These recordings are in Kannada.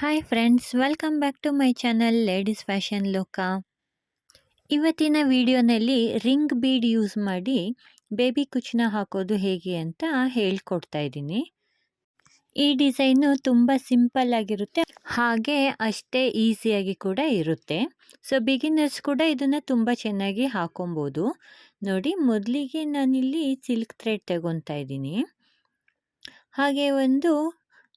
Hi friends welcome back to my channel ladies fashion ಲೋಕ ಇವತ್ತಿನ ವಿಡಿಯೋನಲ್ಲಿ ರಿಂಗ್ ಬೀಡ್ ಯೂಸ್ ಮಾಡಿ ಬೇಬಿ ಕುಚ್ಚನ ಹಾಕೋದು ಹೇಗೆ ಅಂತ ಹೇಳ್ಕೊಡ್ತಾ ಇದ್ದೀನಿ. ಈ ಡಿಸೈನು ತುಂಬ ಸಿಂಪಲ್ ಆಗಿರುತ್ತೆ, ಹಾಗೆ ಅಷ್ಟೇ ಈಸಿಯಾಗಿ ಕೂಡ ಇರುತ್ತೆ. ಸೊ ಬಿಗಿನರ್ಸ್ ಕೂಡ ಇದನ್ನು ತುಂಬ ಚೆನ್ನಾಗಿ ಹಾಕೊಬೋದು. ನೋಡಿ, ಮೊದಲಿಗೆ ನಾನಿಲ್ಲಿ ಸಿಲ್ಕ್ ಥ್ರೆಡ್ ತಗೊತಾ ಇದ್ದೀನಿ. ಹಾಗೆ ಒಂದು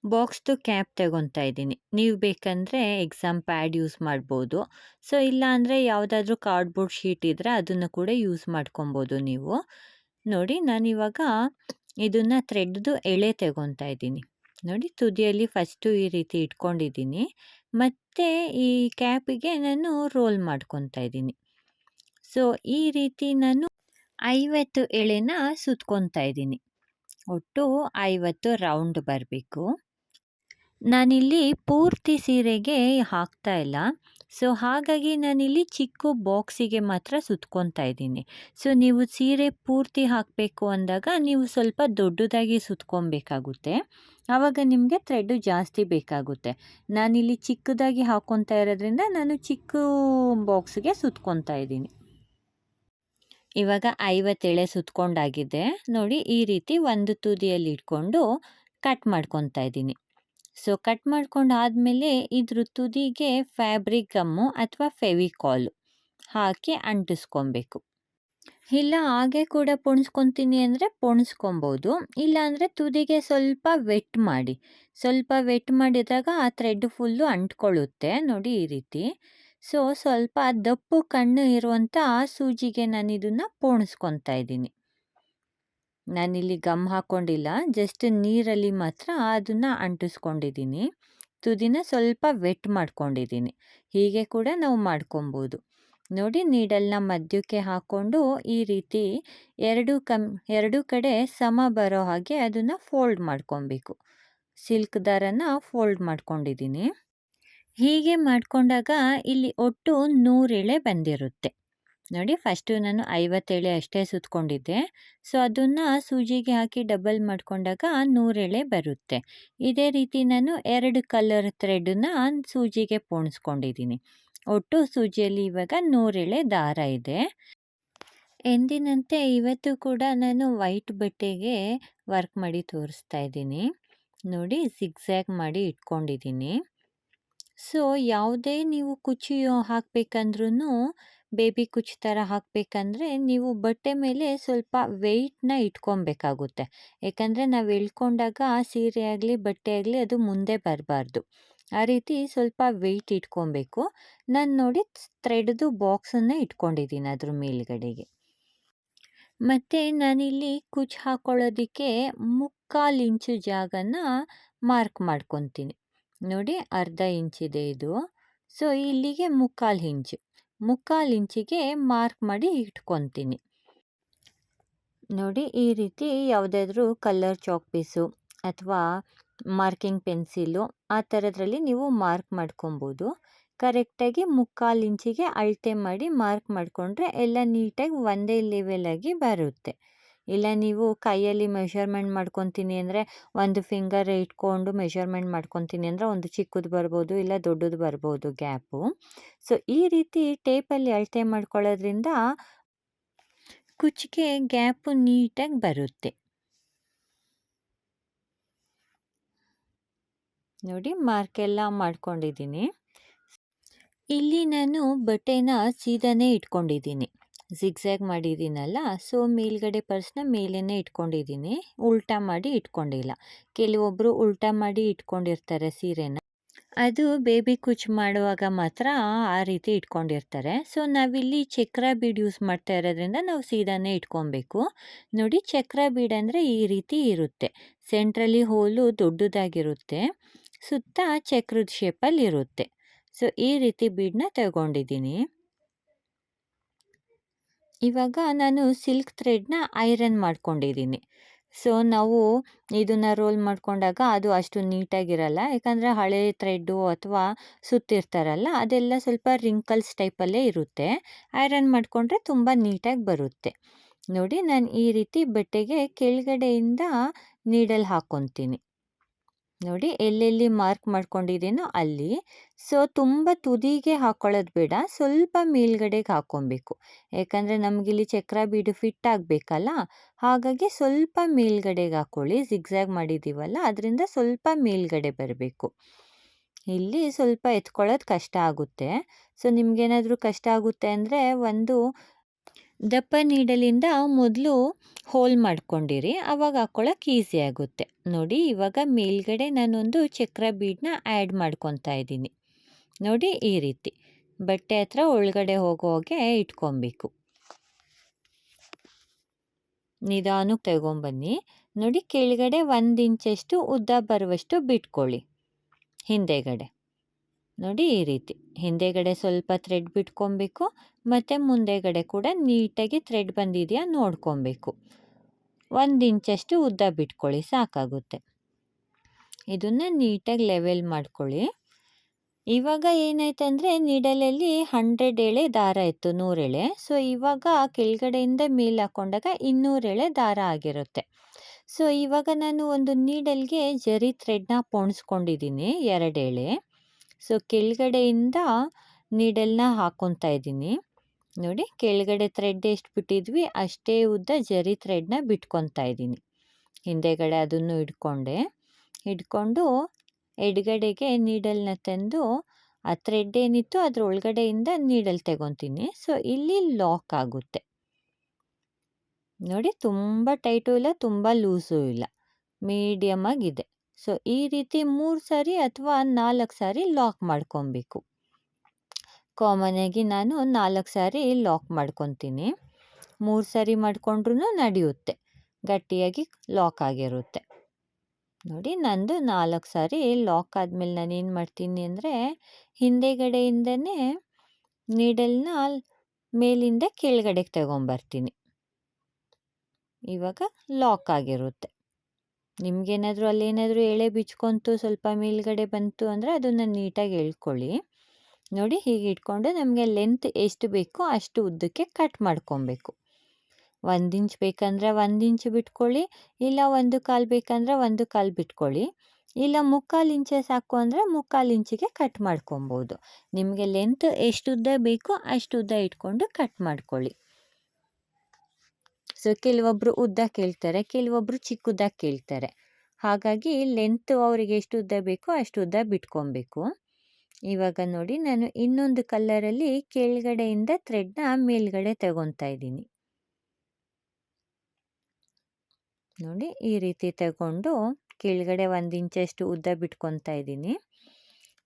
ಬಾಕ್ಸ್ದು ಕ್ಯಾಪ್ ತಗೊತಾ ಇದ್ದೀನಿ. ನೀವು ಬೇಕಂದರೆ ಎಕ್ಸಾಮ್ ಪ್ಯಾಡ್ ಯೂಸ್ ಮಾಡ್ಬೋದು. ಸೊ ಇಲ್ಲ ಅಂದ್ರೆ ಯಾವುದಾದ್ರೂ ಕಾರ್ಡ್ಬೋರ್ಡ್ ಶೀಟ್ ಇದ್ದರೆ ಅದನ್ನು ಕೂಡ ಯೂಸ್ ಮಾಡ್ಕೊಬೋದು ನೀವು. ನೋಡಿ ನಾನು ಇವಾಗ ಇದನ್ನು ಥ್ರೆಡ್ದು ಎಳೆ ತಗೊತಾ ಇದ್ದೀನಿ. ನೋಡಿ, ತುದಿಯಲ್ಲಿ ಫಸ್ಟು ಈ ರೀತಿ ಇಟ್ಕೊಂಡಿದ್ದೀನಿ. ಮತ್ತು ಈ ಕ್ಯಾಪಿಗೆ ನಾನು ರೋಲ್ ಮಾಡ್ಕೊತಾ ಇದ್ದೀನಿ. ಸೊ, ಈ ರೀತಿ ನಾನು ಐವತ್ತು ಎಳೆನ ಸುತ್ಕೊತಾ ಇದ್ದೀನಿ. ಒಟ್ಟು ಐವತ್ತು ರೌಂಡ್ ಬರಬೇಕು. ನಾನಿಲ್ಲಿ ಪೂರ್ತಿ ಸೀರೆಗೆ ಹಾಕ್ತಾ ಇಲ್ಲ. ಸೊ, ಹಾಗಾಗಿ ನಾನಿಲ್ಲಿ ಚಿಕ್ಕ ಬಾಕ್ಸಿಗೆ ಮಾತ್ರ ಸುತ್ಕೊತಾ ಇದ್ದೀನಿ. ಸೊ, ನೀವು ಸೀರೆ ಪೂರ್ತಿ ಹಾಕಬೇಕು ಅಂದಾಗ ನೀವು ಸ್ವಲ್ಪ ದೊಡ್ಡದಾಗಿ ಸುತ್ಕೊಬೇಕಾಗುತ್ತೆ. ಆವಾಗ ನಿಮಗೆ ಥ್ರೆಡ್ಡು ಜಾಸ್ತಿ ಬೇಕಾಗುತ್ತೆ. ನಾನಿಲ್ಲಿ ಚಿಕ್ಕದಾಗಿ ಹಾಕ್ಕೊತಾ ಇರೋದ್ರಿಂದ ನಾನು ಚಿಕ್ಕ ಬಾಕ್ಸ್ಗೆ ಸುತ್ಕೊತಾ ಇದ್ದೀನಿ. ಇವಾಗ ಐವತ್ತೇಳೆ ಸುತ್ಕೊಂಡಾಗಿದೆ. ನೋಡಿ, ಈ ರೀತಿ ಒಂದು ತುದಿಯಲ್ಲಿ ಇಟ್ಕೊಂಡು ಕಟ್ ಮಾಡ್ಕೊತಾ ಇದ್ದೀನಿ. ಸೊ, ಕಟ್ ಮಾಡ್ಕೊಂಡು ಆದಮೇಲೆ ಇದ್ರ ತುದಿಗೆ ಫ್ಯಾಬ್ರಿಕ್ ಗಮ್ಮು ಅಥವಾ ಫೆವಿಕಾಲು ಹಾಕಿ ಅಂಟಿಸ್ಕೊಬೇಕು. ಇಲ್ಲ, ಹಾಗೆ ಕೂಡ ಪೊಣಿಸ್ಕೊತೀನಿ ಅಂದರೆ ಪೊಣಿಸ್ಕೊಬೋದು. ಇಲ್ಲಾಂದರೆ ತುದಿಗೆ ಸ್ವಲ್ಪ ವೆಟ್ ಮಾಡಿ. ಸ್ವಲ್ಪ ವೆಟ್ ಮಾಡಿದಾಗ ಆ ಥ್ರೆಡ್ ಫುಲ್ಲು ಅಂಟ್ಕೊಳ್ಳುತ್ತೆ ನೋಡಿ ಈ ರೀತಿ. ಸೊ, ಸ್ವಲ್ಪ ದಪ್ಪು ಕಣ್ಣು ಇರುವಂಥ ಸೂಜಿಗೆ ನಾನು ಇದನ್ನು ಪೋಣಿಸ್ಕೊತಾ ಇದ್ದೀನಿ. ನಾನಿಲ್ಲಿ ಗಮ್ ಹಾಕ್ಕೊಂಡಿಲ್ಲ ಜಸ್ಟ್ ನೀರಲ್ಲಿ ಮಾತ್ರ ಅದನ್ನು ಅಂಟಿಸ್ಕೊಂಡಿದ್ದೀನಿ. ತುದಿನ ಸ್ವಲ್ಪ ವೆಟ್ ಮಾಡ್ಕೊಂಡಿದ್ದೀನಿ. ಹೀಗೆ ಕೂಡ ನಾವು ಮಾಡ್ಕೊಬೋದು. ನೋಡಿ ನೀಡಲ್ನ ಮಧ್ಯಕ್ಕೆ ಹಾಕ್ಕೊಂಡು ಈ ರೀತಿ ಎರಡು ಕಮ್, ಎರಡು ಕಡೆ ಸಮ ಬರೋ ಹಾಗೆ ಅದನ್ನು ಫೋಲ್ಡ್ ಮಾಡ್ಕೊಬೇಕು. ಸಿಲ್ಕ್ ದಾರನ ಫೋಲ್ಡ್ ಮಾಡ್ಕೊಂಡಿದ್ದೀನಿ. ಹೀಗೆ ಮಾಡಿಕೊಂಡಾಗ ಇಲ್ಲಿ ಒಟ್ಟು ನೂರೆಳೆ ಬಂದಿರುತ್ತೆ. ನೋಡಿ ಫಸ್ಟು ನಾನು ಐವತ್ತೇಳೆ ಅಷ್ಟೇ ಸುತ್ತಕೊಂಡಿದ್ದೆ ಸೊ, ಅದನ್ನು ಸೂಜಿಗೆ ಹಾಕಿ ಡಬಲ್ ಮಾಡಿಕೊಂಡಾಗ ನೂರೆಳೆ ಬರುತ್ತೆ. ಇದೇ ರೀತಿ ನಾನು ಎರಡು ಕಲರ್ ಥ್ರೆಡನ್ನು ಸೂಜಿಗೆ ಪೋಣಿಸ್ಕೊಂಡಿದ್ದೀನಿ. ಒಟ್ಟು ಸೂಜಿಯಲ್ಲಿ ಇವಾಗ ನೂರೆಳೆ ದಾರ ಇದೆ. ಎಂದಿನಂತೆ ಇವತ್ತು ಕೂಡ ನಾನು ವೈಟ್ ಬಟ್ಟೆಗೆ ವರ್ಕ್ ಮಾಡಿ ತೋರಿಸ್ತಾ ಇದ್ದೀನಿ. ನೋಡಿ ಸಿಗ್ಸ್ಯಾಗ್ ಮಾಡಿ ಇಟ್ಕೊಂಡಿದ್ದೀನಿ. ಸೊ, ಯಾವುದೇ ನೀವು ಕುಚ್ಚಿ ಹಾಕಬೇಕಂದ್ರೂ ಬೇಬಿ ಕುಚ್ಚು ಥರ ಹಾಕಬೇಕಂದ್ರೆ, ನೀವು ಬಟ್ಟೆ ಮೇಲೆ ಸ್ವಲ್ಪ ವೆಯ್ಟ್ನ ಇಟ್ಕೊಬೇಕಾಗುತ್ತೆ. ಯಾಕಂದರೆ ನಾವು ಎಳ್ಕೊಂಡಾಗ ಸೀರೆ ಆಗಲಿ, ಬಟ್ಟೆ ಆಗಲಿ ಅದು ಮುಂದೆ ಬರಬಾರ್ದು. ಆ ರೀತಿ ಸ್ವಲ್ಪ ವೆಯ್ಟ್ ಇಟ್ಕೊಬೇಕು. ನಾನು ನೋಡಿ ಥ್ರೆಡ್ದು ಬಾಕ್ಸನ್ನು ಇಟ್ಕೊಂಡಿದ್ದೀನಿ ಅದ್ರ ಮೇಲ್ಗಡೆಗೆ. ಮತ್ತು ನಾನಿಲ್ಲಿ ಕುಚ್ಚು ಹಾಕೊಳ್ಳೋದಕ್ಕೆ ಮುಕ್ಕಾಲು ಇಂಚು ಜಾಗನ ಮಾರ್ಕ್ ಮಾಡ್ಕೊತೀನಿ. ನೋಡಿ ಅರ್ಧ ಇಂಚಿದೆ ಇದು ಸೊ ಇಲ್ಲಿಗೆ ಮುಕ್ಕಾಲು ಇಂಚು. ಮುಕ್ಕಾಲು ಇಂಚಿಗೆ ಮಾರ್ಕ್ ಮಾಡಿ ಇಟ್ಕೊತೀನಿ. ನೋಡಿ, ಈ ರೀತಿ ಯಾವುದಾದ್ರೂ ಕಲರ್ ಚಾಕ್ ಪೀಸು ಅಥವಾ ಮಾರ್ಕಿಂಗ್ ಪೆನ್ಸಿಲು ಆ ಥರದ್ರಲ್ಲಿ ನೀವು ಮಾರ್ಕ್ ಮಾಡ್ಕೊಬೋದು. ಕರೆಕ್ಟಾಗಿ ಮುಕ್ಕಾಲು ಇಂಚಿಗೆ ಅಳತೆ ಮಾಡಿ ಮಾರ್ಕ್ ಮಾಡಿಕೊಂಡ್ರೆ ಎಲ್ಲ ನೀಟಾಗಿ ಒಂದೇ ಲೆವೆಲಾಗಿ ಬರುತ್ತೆ. ಇಲ್ಲ ನೀವು ಕೈಯಲ್ಲಿ ಮೆಷರ್ಮೆಂಟ್ ಮಾಡ್ಕೊತೀನಿ ಅಂದರೆ ಒಂದು ಫಿಂಗರ್ ಇಟ್ಕೊಂಡು ಮೆಷರ್ಮೆಂಟ್ ಮಾಡ್ಕೊತೀನಿ ಅಂದರೆ ಒಂದು ಚಿಕ್ಕದು ಬರ್ಬೋದು, ಇಲ್ಲ ದೊಡ್ಡದು ಬರ್ಬೋದು ಗ್ಯಾಪು ಸೊ ಈ ರೀತಿ ಟೇಪಲ್ಲಿ ಅಳತೆ ಮಾಡ್ಕೊಳ್ಳೋದ್ರಿಂದ ಕುಚ್ಚಿಗೆ ಗ್ಯಾಪು ನೀಟಾಗಿ ಬರುತ್ತೆ. ನೋಡಿ ಮಾರ್ಕೆಲ್ಲ ಮಾಡ್ಕೊಂಡಿದ್ದೀನಿ. ಇಲ್ಲಿ ನಾನು ಬಟ್ಟೆನ ಸೀದಾನೇ ಇಟ್ಕೊಂಡಿದ್ದೀನಿ. ಜಿಗ್ಜ್ಯಾಗ್ ಮಾಡಿದ್ದೀನಲ್ಲ, ಸೊ ಮೇಲ್ಗಡೆ ಪರ್ಸ್ನ ಮೇಲೇ ಇಟ್ಕೊಂಡಿದ್ದೀನಿ. ಉಲ್ಟಾ ಮಾಡಿ ಇಟ್ಕೊಂಡಿಲ್ಲ. ಕೆಲವೊಬ್ಬರು ಉಲ್ಟಾ ಮಾಡಿ ಇಟ್ಕೊಂಡಿರ್ತಾರೆ ಸೀರೆನ. ಅದು ಬೇಬಿ ಕುಚ್ ಮಾಡುವಾಗ ಮಾತ್ರ ಆ ರೀತಿ ಇಟ್ಕೊಂಡಿರ್ತಾರೆ. ಸೊ ನಾವಿಲ್ಲಿ ಚಕ್ರ ಬೀಡ್ ಯೂಸ್ ಮಾಡ್ತಾ ಇರೋದ್ರಿಂದ ನಾವು ಸೀದಾನೇ ಇಟ್ಕೊಬೇಕು. ನೋಡಿ ಚಕ್ರ ಬೀಡ್ ಅಂದರೆ ಈ ರೀತಿ ಇರುತ್ತೆ. ಸೆಂಟ್ರಲ್ಲಿ ಹೋಲು ದೊಡ್ಡದಾಗಿರುತ್ತೆ. ಸುತ್ತ ಚಕ್ರದ ಶೇಪಲ್ಲಿ ಇರುತ್ತೆ. ಸೊ ಈ ರೀತಿ ಬೀಡನ್ನ ತಗೊಂಡಿದ್ದೀನಿ. ಇವಾಗ ನಾನು ಸಿಲ್ಕ್ ಥ್ರೆಡ್ನ ಐರನ್ ಮಾಡ್ಕೊಂಡಿದ್ದೀನಿ. ಸೊ, ನಾವು ಇದನ್ನು ರೋಲ್ ಮಾಡಿಕೊಂಡಾಗ ಅದು ಅಷ್ಟು ನೀಟಾಗಿರಲ್ಲ. ಯಾಕಂದರೆ ಹಳೆ ಥ್ರೆಡ್ಡು ಅಥವಾ ಸುತ್ತಿರ್ತಾರಲ್ಲ, ಅದೆಲ್ಲ ಸ್ವಲ್ಪ ರಿಂಕಲ್ಸ್ ಟೈಪಲ್ಲೇ ಇರುತ್ತೆ. ಐರನ್ ಮಾಡಿಕೊಂಡ್ರೆ ತುಂಬ ನೀಟಾಗಿ ಬರುತ್ತೆ. ನೋಡಿ, ನಾನು ಈ ರೀತಿ ಬಟ್ಟೆಗೆ ಕೆಳಗಡೆಯಿಂದ ನೀಡಲ್ ಹಾಕ್ಕೊತೀನಿ ನೋಡಿ, ಎಲ್ಲೆಲ್ಲಿ ಮಾರ್ಕ್ ಮಾಡ್ಕೊಂಡಿದ್ದೀನೋ ಅಲ್ಲಿ. ಸೊ, ತುಂಬ ತುದಿಗೆ ಹಾಕೊಳ್ಳೋದು ಬೇಡ. ಸ್ವಲ್ಪ ಮೇಲ್ಗಡೆಗೆ ಹಾಕ್ಕೊಬೇಕು ಯಾಕಂದರೆ ನಮಗಿಲ್ಲಿ ಚಕ್ರ ಬೀಡು ಫಿಟ್ ಆಗಬೇಕಲ್ಲ? ಹಾಗಾಗಿ ಸ್ವಲ್ಪ ಮೇಲ್ಗಡೆಗೆ ಹಾಕ್ಕೊಳ್ಳಿ ಜಿಗ್ಜ್ಯಾಗ್ ಮಾಡಿದ್ದೀವಲ್ಲ ಅದರಿಂದ ಸ್ವಲ್ಪ ಮೇಲ್ಗಡೆ ಬರಬೇಕು. ಇಲ್ಲಿ ಸ್ವಲ್ಪ ಎತ್ಕೊಳ್ಳೋದು ಕಷ್ಟ ಆಗುತ್ತೆ. ಸೊ, ನಿಮಗೇನಾದರೂ ಕಷ್ಟ ಆಗುತ್ತೆ ಅಂದರೆ ಒಂದು ದಪ್ಪ ನೀಡಲಿಂದ ಮೊದಲು ಹೋಲ್ ಮಾಡ್ಕೊಂಡಿರಿ. ಆವಾಗ ಹಾಕ್ಕೊಳ್ಳೋಕೆ ಈಸಿ ಆಗುತ್ತೆ. ನೋಡಿ, ಇವಾಗ ಮೇಲ್ಗಡೆ ನಾನೊಂದು ಚಕ್ರ ಬೀಡನ್ನ ಆ್ಯಡ್ ಮಾಡ್ಕೊತಾ ಇದ್ದೀನಿ. ನೋಡಿ ಈ ರೀತಿ. ಬಟ್ಟೆ ಹತ್ರ ಒಳಗಡೆ ಹೋಗೋಗೆ ಹಾಗೆ ಇಟ್ಕೊಬೇಕು. ನಿಧಾನಕ್ಕೆ ತಗೊಂಬನ್ನಿ ನೋಡಿ ಕೆಳಗಡೆ ಒಂದು ಇಂಚಷ್ಟು ಉದ್ದ ಬರುವಷ್ಟು ಬಿಟ್ಕೊಳ್ಳಿ. ಹಿಂದೆಗಡೆ. ನೋಡಿ ಈ ರೀತಿ. ಹಿಂದೆಗಡೆ ಸ್ವಲ್ಪ ಥ್ರೆಡ್ ಬಿಟ್ಕೊಬೇಕು. ಮತ್ತು ಮುಂದೆಗಡೆ ಕೂಡ ನೀಟಾಗಿ ಥ್ರೆಡ್ ಬಂದಿದೆಯಾ ನೋಡ್ಕೊಬೇಕು. ಒಂದು ಇಂಚಷ್ಟು ಉದ್ದ ಬಿಟ್ಕೊಳ್ಳಿ, ಸಾಕಾಗುತ್ತೆ. ಇದನ್ನು ನೀಟಾಗಿ ಲೆವೆಲ್ ಮಾಡ್ಕೊಳ್ಳಿ. ಇವಾಗ ಏನಾಯ್ತು ಅಂದರೆ ನೀಡಲಲ್ಲಿ ಹಂಡ್ರೆಡ್ ಎಳೆ ದಾರ ಇತ್ತು ನೂರೆಳೆ ಸೊ ಇವಾಗ ಕೆಳಗಡೆಯಿಂದ ಮೇಲ್ ಹಾಕೊಂಡಾಗ ಇನ್ನೂರೆಳೆ ದಾರ ಆಗಿರುತ್ತೆ. ಸೊ ಇವಾಗ ನಾನು ಒಂದು ನೀಡಲ್ಗೆ ಜರಿ ಥ್ರೆಡ್ನ ಪೋಣಿಸ್ಕೊಂಡಿದ್ದೀನಿ, ಎರಡು ಎಳೆ. ಸೊ ಕೆಳಗಡೆಯಿಂದ ನೀಡಲ್ನ ಹಾಕ್ಕೊತಾ ಇದ್ದೀನಿ. ನೋಡಿ, ಕೆಳಗಡೆ ಥ್ರೆಡ್ ಎಷ್ಟು ಬಿಟ್ಟಿದ್ವಿ, ಅಷ್ಟೇ ಉದ್ದ ಜರಿ ಥ್ರೆಡ್ನ ಬಿಟ್ಕೊತಾ ಇದ್ದೀನಿ. ಹಿಂದೆಗಡೆ ಅದನ್ನು ಇಟ್ಕೊಂಡೆ ಹಿಡ್ಕೊಂಡು ಎಡಗಡೆಗೆ ನೀಡಲ್ನ ತಂದು ಆ ಥ್ರೆಡ್ ಏನಿತ್ತು ಅದ್ರ ಒಳಗಡೆಯಿಂದ ನೀಡಲ್ ತಗೊತೀನಿ. ಸೊ, ಇಲ್ಲಿ ಲಾಕ್ ಆಗುತ್ತೆ. ನೋಡಿ, ತುಂಬ ಟೈಟು ಇಲ್ಲ, ತುಂಬ ಲೂಸು ಇಲ್ಲ. ಮೀಡಿಯಮ್ ಆಗಿದೆ. ಸೊ, ಈ ರೀತಿ ಮೂರು ಸಾರಿ ಅಥವಾ ನಾಲ್ಕು ಸಾರಿ ಲಾಕ್ ಮಾಡ್ಕೊಬೇಕು. ಆಗಿ ನಾನು ನಾಲ್ಕು ಸಾರಿ ಲಾಕ್ ಮಾಡ್ಕೊತೀನಿ. ಮೂರು ಸಾರಿ ಮಾಡಿಕೊಂಡ್ರೂ ನಡೆಯುತ್ತೆ. ಗಟ್ಟಿಯಾಗಿ ಲಾಕ್ ಆಗಿರುತ್ತೆ. ನೋಡಿ ನಂದು ನಾಲ್ಕು ಸಾರಿ ಲಾಕ್ ಆದಮೇಲೆ ನಾನು ಏನು ಮಾಡ್ತೀನಿ ಅಂದರೆ ಹಿಂದೆಗಡೆಯಿಂದನೇ ನೀಡಲ್ನ ಮೇಲಿಂದ ಕೆಳಗಡೆಗೆ ತಗೊಂಬರ್ತೀನಿ. ಇವಾಗ ಲಾಕ್ ಆಗಿರುತ್ತೆ. ನಿಮಗೇನಾದರೂ ಅಲ್ಲೇನಾದರೂ ಎಳೆ ಬಿಚ್ಕೊಂತು ಸ್ವಲ್ಪ ಮೇಲ್ಗಡೆ ಬಂತು ಅಂದರೆ ಅದನ್ನು ನೀಟಾಗಿ ಎಳ್ಕೊಳ್ಳಿ. ನೋಡಿ ಹೀಗೆ ಇಟ್ಕೊಂಡು ನಮಗೆ ಲೆಂತ್ ಎಷ್ಟು ಬೇಕೋ ಅಷ್ಟು ಉದ್ದಕ್ಕೆ ಕಟ್ ಮಾಡ್ಕೊಬೇಕು. ಒಂದು ಇಂಚ್ ಬೇಕಂದ್ರೆ ಒಂದು ಇಂಚ್ ಬಿಟ್ಕೊಳ್ಳಿ, ಇಲ್ಲ ಒಂದು ಕಾಲು ಬೇಕಂದ್ರೆ ಒಂದು ಕಾಲು ಬಿಟ್ಕೊಳ್ಳಿ. ಇಲ್ಲ ಮುಕ್ಕಾಲು ಇಂಚೆ ಸಾಕು ಅಂದರೆ ಮುಕ್ಕಾಲು ಇಂಚಿಗೆ ಕಟ್ ಮಾಡ್ಕೊಬೋದು. ನಿಮಗೆ ಲೆಂತ್ ಎಷ್ಟು ಉದ್ದ ಬೇಕೋ ಅಷ್ಟು ಉದ್ದ ಇಟ್ಕೊಂಡು ಕಟ್ ಮಾಡ್ಕೊಳ್ಳಿ. ಸೊ ಕೆಲವೊಬ್ಬರು ಉದ್ದ ಕೇಳ್ತಾರೆ ಕೆಲವೊಬ್ಬರು ಚಿಕ್ಕುದ್ದ ಕೇಳ್ತಾರೆ. ಹಾಗಾಗಿ ಲೆಂತ್ ಅವರಿಗೆ ಎಷ್ಟು ಉದ್ದ ಬೇಕೋ ಅಷ್ಟು ಉದ್ದ ಬಿಟ್ಕೊಬೇಕು. ಇವಾಗ ನೋಡಿ, ನಾನು ಇನ್ನೊಂದು ಕಲ್ಲರಲ್ಲಿ ಕೆಳಗಡೆಯಿಂದ ಥ್ರೆಡ್ನ ಮೇಲ್ಗಡೆ ತಗೊತಾ ಇದ್ದೀನಿ. ನೋಡಿ ಈ ರೀತಿ ತಗೊಂಡು ಕೆಳಗಡೆ ಒಂದು ಇಂಚಷ್ಟು ಉದ್ದ ಬಿಟ್ಕೊತಾ ಇದ್ದೀನಿ.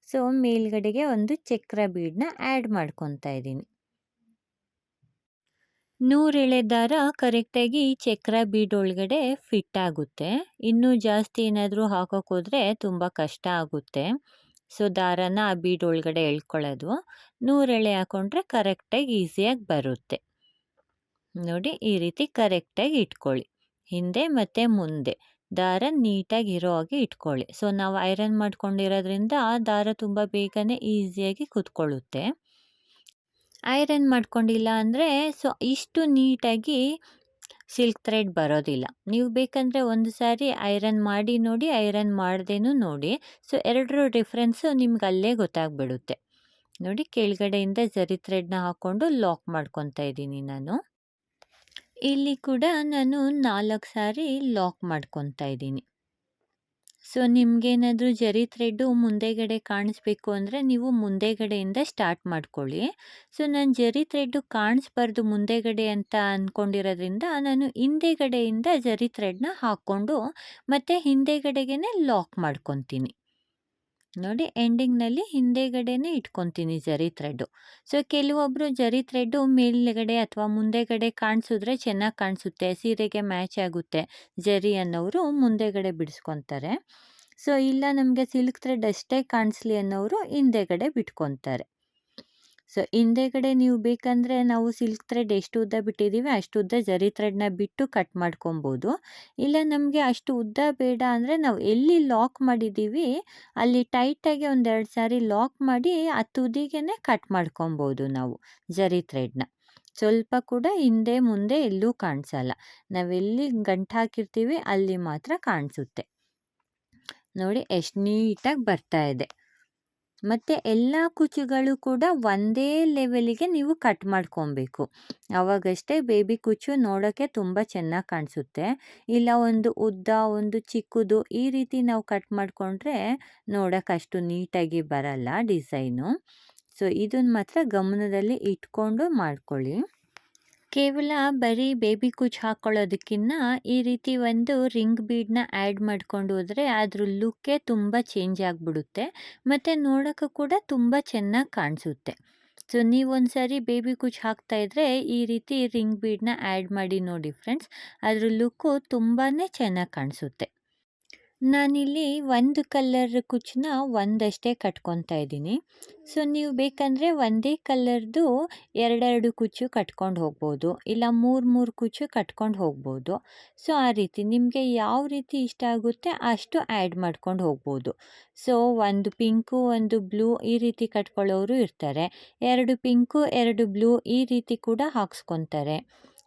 ಸೊ ಮೇಲ್ಗಡೆಗೆ ಒಂದು ಚಕ್ರ ಬೀಡನ್ನ ಆ್ಯಡ್ ಮಾಡ್ಕೊತಾ ಇದ್ದೀನಿ. ನೂರೆಳೆ ದಾರ ಕರೆಕ್ಟಾಗಿ ಚಕ್ರ ಬೀಡ್ ಒಳಗಡೆ ಫಿಟ್ ಆಗುತ್ತೆ. ಇನ್ನೂ ಜಾಸ್ತಿ ಏನಾದರೂ ಹಾಕೋಕೆ ಹೋದರೆ ತುಂಬ ಕಷ್ಟ ಆಗುತ್ತೆ. ಸೊ ದಾರನ ಆ ಬೀಡ್ ಒಳಗಡೆ ಎಳ್ಕೊಳ್ಳೋದು. ನೂರೆಳೆ ಹಾಕೊಂಡ್ರೆ ಕರೆಕ್ಟಾಗಿ ಈಸಿಯಾಗಿ ಬರುತ್ತೆ. ನೋಡಿ ಈ ರೀತಿ ಕರೆಕ್ಟಾಗಿ ಇಟ್ಕೊಳ್ಳಿ. ಹಿಂದೆ ಮತ್ತು ಮುಂದೆ. ದಾರ ನೀಟಾಗಿ ಇರೋ ಹಾಗೆ ಇಟ್ಕೊಳ್ಳಿ. ಸೊ, ನಾವು ಐರನ್ ಮಾಡ್ಕೊಂಡಿರೋದ್ರಿಂದ ಆ ದಾರ ತುಂಬ ಬೇಗನೆ ಈಸಿಯಾಗಿ ಕೂತ್ಕೊಳ್ಳುತ್ತೆ. ಐರನ್ ಮಾಡ್ಕೊಂಡಿಲ್ಲ ಅಂದರೆ, ಸೊ, ಇಷ್ಟು ನೀಟಾಗಿ ಸಿಲ್ಕ್ ಥ್ರೆಡ್ ಬರೋದಿಲ್ಲ. ನೀವು ಬೇಕಂದರೆ ಒಂದು ಸಾರಿ ಐರನ್ ಮಾಡಿ ನೋಡಿ, ಐರನ್ ಮಾಡ್ದೇನೂ ನೋಡಿ. ಸೊ ಎರಡರ ಡಿಫ್ರೆನ್ಸು ನಿಮ್ಗೆ ಅಲ್ಲೇ ಗೊತ್ತಾಗ್ಬಿಡುತ್ತೆ. ನೋಡಿ, ಕೆಳಗಡೆಯಿಂದ ಜರಿ ಥ್ರೆಡ್ನ ಹಾಕ್ಕೊಂಡು ಲಾಕ್ ಮಾಡ್ಕೊತಾ ಇದ್ದೀನಿ ನಾನು. ಇಲ್ಲಿ ಕೂಡ ನಾನು ನಾಲ್ಕು ಸಾರಿ ಲಾಕ್ ಮಾಡ್ಕೊತಾ ಇದ್ದೀನಿ. ಸೊ, ನಿಮಗೇನಾದರೂ ಜರಿ ಥ್ರೆಡ್ಡು ಮುಂದೆಗಡೆ ಕಾಣಿಸ್ಬೇಕು ಅಂದರೆ ನೀವು ಮುಂದೆಗಡೆಯಿಂದ ಸ್ಟಾರ್ಟ್ ಮಾಡ್ಕೊಳ್ಳಿ. ಸೊ, ನಾನು ಜರಿ ಥ್ರೆಡ್ಡು ಕಾಣಿಸ್ಬಾರ್ದು ಮುಂದೆಗಡೆ ಅಂತ ಅಂದ್ಕೊಂಡಿರೋದ್ರಿಂದ ನಾನು ಹಿಂದೆಗಡೆಯಿಂದ ಜರಿ ಥ್ರೆಡ್ನ ಹಾಕ್ಕೊಂಡು ಮತ್ತು ಹಿಂದೆಗಡೆಗೇ ಲಾಕ್ ಮಾಡ್ಕೊತೀನಿ. ನೋಡಿ ಎಂಡಿಂಗ್ನಲ್ಲಿ ಹಿಂದೆಗಡೆನೇ ಇಟ್ಕೊತೀನಿ ಜರಿ ಥ್ರೆಡ್ಡು ಸೊ ಕೆಲವೊಬ್ಬರು ಜರಿ ಥ್ರೆಡ್ಡು ಮೇಲ್ಗಡೆ ಅಥವಾ ಮುಂದೆಗಡೆ ಕಾಣಿಸಿದ್ರೆ ಚೆನ್ನಾಗಿ ಕಾಣಿಸುತ್ತೆ, ಸೀರೆಗೆ ಮ್ಯಾಚ್ ಆಗುತ್ತೆ ಜರಿ ಅನ್ನೋರು ಮುಂದೆಗಡೆ ಬಿಡಿಸ್ಕೊತಾರೆ. ಸೊ ಇಲ್ಲ ನಮಗೆ ಸಿಲ್ಕ್ ಥ್ರೆಡ್ ಅಷ್ಟೇ ಕಾಣಿಸ್ಲಿ ಅನ್ನೋರು ಹಿಂದೆಗಡೆ ಬಿಟ್ಕೊತಾರೆ. ಸೊ ಹಿಂದೆಗಡೆ ನೀವು ಬೇಕಂದರೆ ನಾವು ಸಿಲ್ಕ್ ಥ್ರೆಡ್ ಎಷ್ಟು ಉದ್ದ ಬಿಟ್ಟಿದ್ದೀವಿ, ಅಷ್ಟು ಉದ್ದ ಜರಿ ಥ್ರೆಡ್ನ ಬಿಟ್ಟು ಕಟ್ ಮಾಡ್ಕೊಬೋದು. ಇಲ್ಲ ನಮಗೆ ಅಷ್ಟು ಉದ್ದ ಬೇಡ ಅಂದರೆ ನಾವು ಎಲ್ಲಿ ಲಾಕ್ ಮಾಡಿದ್ದೀವಿ, ಅಲ್ಲಿ ಟೈಟಾಗಿ ಒಂದೆರಡು ಸಾರಿ ಲಾಕ್ ಮಾಡಿ ಆ ತುದಿಗೆ ಕಟ್ ಮಾಡ್ಕೊಬೋದು ನಾವು ಜರಿ ಥ್ರೆಡ್ನ. ಸ್ವಲ್ಪ ಕೂಡ ಹಿಂದೆ ಮುಂದೆ ಎಲ್ಲೂ ಕಾಣಿಸಲ್ಲ. ನಾವೆಲ್ಲಿ ಗಂಟು ಹಾಕಿರ್ತೀವಿ ಅಲ್ಲಿ ಮಾತ್ರ ಕಾಣಿಸುತ್ತೆ. ನೋಡಿ, ಎಷ್ಟು ನೀಟಾಗಿ ಬರ್ತಾ ಇದೆ. ಮತ್ತು ಎಲ್ಲ ಕುಚ್ಚುಗಳು ಕೂಡ ಒಂದೇ ಲೆವೆಲಿಗೆ ನೀವು ಕಟ್ ಮಾಡ್ಕೊಬೇಕು. ಆವಾಗಷ್ಟೇ ಬೇಬಿ ಕುಚ್ಚು ನೋಡೋಕ್ಕೆ ತುಂಬ ಚೆನ್ನಾಗಿ ಕಾಣಿಸುತ್ತೆ. ಇಲ್ಲ ಒಂದು ಉದ್ದ, ಒಂದು ಚಿಕ್ಕದು ಈ ರೀತಿ ನಾವು ಕಟ್ ಮಾಡಿಕೊಂಡ್ರೆ ನೋಡೋಕೆ ಅಷ್ಟು ನೀಟಾಗಿ ಬರಲ್ಲ ಡಿಸೈನು ಸೊ ಇದನ್ನು ಮಾತ್ರ ಗಮನದಲ್ಲಿ ಇಟ್ಕೊಂಡು ಮಾಡ್ಕೊಳ್ಳಿ. ಕೇವಲ ಬರೀ ಬೇಬಿ ಕುಚ್ ಹಾಕ್ಕೊಳ್ಳೋದಕ್ಕಿಂತ ಈ ರೀತಿ ಒಂದು ರಿಂಗ್ ಬೀಡ್ನ ಆ್ಯಡ್ ಮಾಡ್ಕೊಂಡು ಹೋದರೆ ಅದ್ರ ಲುಕ್ಕೇ ತುಂಬ ಚೇಂಜ್ ಆಗಿಬಿಡುತ್ತೆ. ಮತ್ತು ನೋಡೋಕ್ಕೂ ಕೂಡ ತುಂಬ ಚೆನ್ನಾಗಿ ಕಾಣಿಸುತ್ತೆ. ಸೊ ನೀವೊಂದು ಸಾರಿ ಬೇಬಿ ಕುಚ್ ಹಾಕ್ತಾಯಿದ್ರೆ ಈ ರೀತಿ ರಿಂಗ್ ಬೀಡ್ನ ಆ್ಯಡ್ ಮಾಡಿ ನೋಡಿ ಫ್ರೆಂಡ್ಸ್. ಅದ್ರ ಲುಕ್ಕು ತುಂಬಾ ಚೆನ್ನಾಗಿ ಕಾಣಿಸುತ್ತೆ. ನಾನಿಲ್ಲಿ ಒಂದು ಕಲ್ಲರ್ ಕುಚ್ಚನ್ನ ಒಂದಷ್ಟೇ ಕಟ್ಕೊತಾ ಇದ್ದೀನಿ. ಸೊ, ನೀವು ಬೇಕಂದರೆ ಒಂದೇ ಕಲ್ಲರ್ದು ಎರಡೆರಡು ಕುಚ್ಚು ಕಟ್ಕೊಂಡು ಹೋಗ್ಬೋದು. ಇಲ್ಲ ಮೂರು ಮೂರು ಕುಚ್ಚು ಕಟ್ಕೊಂಡು ಹೋಗ್ಬೋದು. ಸೊ, ಆ ರೀತಿ ನಿಮಗೆ ಯಾವ ರೀತಿ ಇಷ್ಟ ಆಗುತ್ತೆ ಅಷ್ಟು ಆ್ಯಡ್ ಮಾಡ್ಕೊಂಡು ಹೋಗ್ಬೋದು. ಸೊ, ಒಂದು ಪಿಂಕು, ಒಂದು ಬ್ಲೂ ಈ ರೀತಿ ಕಟ್ಕೊಳ್ಳೋರು ಇರ್ತಾರೆ. ಎರಡು ಪಿಂಕು, ಎರಡು ಬ್ಲೂ ಈ ರೀತಿ ಕೂಡ ಹಾಕ್ಸ್ಕೊತಾರೆ.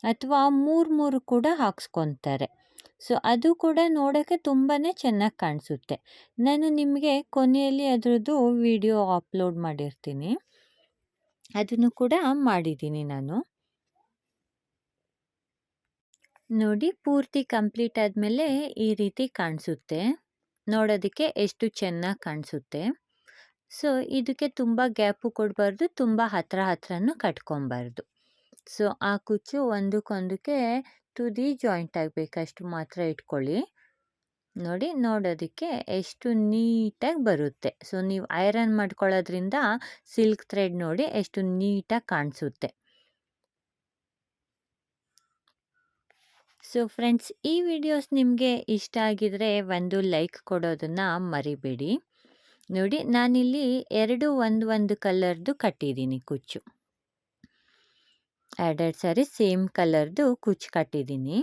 ಅಥವಾ ಮೂರು ಮೂರು ಕೂಡ ಹಾಕ್ಸ್ಕೊತಾರೆ. ಸೊ, ಅದು ಕೂಡ ನೋಡೋಕ್ಕೆ ತುಂಬಾ ಚೆನ್ನಾಗಿ ಕಾಣಿಸುತ್ತೆ. ನಾನು ನಿಮಗೆ ಕೊನೆಯಲ್ಲಿ ಅದರದ್ದು ವಿಡಿಯೋ ಅಪ್ಲೋಡ್ ಮಾಡಿರ್ತೀನಿ. ಅದನ್ನು ಕೂಡ ಮಾಡಿದ್ದೀನಿ ನಾನು. ನೋಡಿ, ಪೂರ್ತಿ ಕಂಪ್ಲೀಟ್ ಆದಮೇಲೆ ಈ ರೀತಿ ಕಾಣಿಸುತ್ತೆ. ನೋಡೋದಕ್ಕೆ ಎಷ್ಟು ಚೆನ್ನಾಗಿ ಕಾಣಿಸುತ್ತೆ. ಸೊ, ಇದಕ್ಕೆ ತುಂಬ ಗ್ಯಾಪು ಕೊಡಬಾರ್ದು, ತುಂಬ ಹತ್ರ ಹತ್ರನೂ ಕಟ್ಕೊಬಾರ್ದು. ಸೊ, ಆ ಕುಚ್ಚು ಒಂದಕ್ಕೊಂದಕ್ಕೆ ತುದಿ ಜಾಯಿಂಟ್ ಆಗಬೇಕಷ್ಟು ಮಾತ್ರ ಇಟ್ಕೊಳ್ಳಿ. ನೋಡಿ, ನೋಡೋದಕ್ಕೆ ಎಷ್ಟು ನೀಟಾಗಿ ಬರುತ್ತೆ. ಸೊ ನೀವು ಐರನ್ ಮಾಡ್ಕೊಳ್ಳೋದ್ರಿಂದ ಸಿಲ್ಕ್ ಥ್ರೆಡ್ ನೋಡಿ ಎಷ್ಟು ನೀಟಾಗಿ ಕಾಣಿಸುತ್ತೆ. ಸೊ ಫ್ರೆಂಡ್ಸ್ ಈ ವಿಡಿಯೋಸ್ ನಿಮಗೆ ಇಷ್ಟ ಆಗಿದರೆ ಒಂದು ಲೈಕ್ ಕೊಡೋದನ್ನು ಮರಿಬೇಡಿ. ನೋಡಿ, ನಾನಿಲ್ಲಿ ಎರಡು ಒಂದು ಒಂದು ಕಲರ್ದು ಕಟ್ಟಿದ್ದೀನಿ ಕುಚ್ಚು. ಎರಡೆರಡು ಸಾರಿ ಸೇಮ್ ಕಲರ್ದು ಕುಚ್ಚು ಕಟ್ಟಿದ್ದೀನಿ.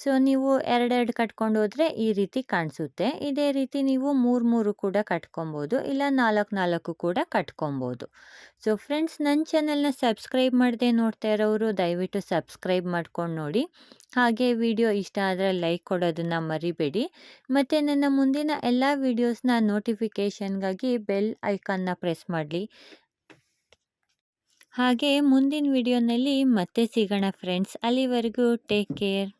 ಸೊ, ನೀವು ಎರಡೆರಡು ಕಟ್ಕೊಂಡು ಹೋದರೆ ಈ ರೀತಿ ಕಾಣಿಸುತ್ತೆ. ಇದೇ ರೀತಿ ನೀವು ಮೂರು ಮೂರು ಕೂಡ ಕಟ್ಕೊಬೋದು, ಇಲ್ಲ ನಾಲ್ಕು ನಾಲ್ಕು ಕೂಡ ಕಟ್ಕೊಬೋದು. ಸೊ, ಫ್ರೆಂಡ್ಸ್ ನನ್ನ ಚಾನೆಲ್ನ ಸಬ್ಸ್ಕ್ರೈಬ್ ಮಾಡದೆ ನೋಡ್ತಾ ಇರೋರು ದಯವಿಟ್ಟು ಸಬ್ಸ್ಕ್ರೈಬ್ ಮಾಡ್ಕೊಂಡು ನೋಡಿ. ಹಾಗೆ ವಿಡಿಯೋ ಇಷ್ಟ ಆದರೆ ಲೈಕ್ ಕೊಡೋದನ್ನು ಮರಿಬೇಡಿ. ಮತ್ತು ನನ್ನ ಮುಂದಿನ ಎಲ್ಲ ವೀಡಿಯೋಸ್ನ ನೋಟಿಫಿಕೇಷನ್ಗಾಗಿ ಬೆಲ್ ಐಕಾನ್ನ ಪ್ರೆಸ್ ಮಾಡಲಿ. ಹಾಗೆ ಮುಂದಿನ ವಿಡಿಯೋನಲ್ಲಿ ಮತ್ತೆ ಸಿಗೋಣ ಫ್ರೆಂಡ್ಸ್ ಅಲ್ಲಿವರೆಗೂ ಟೇಕ್ ಕೇರ್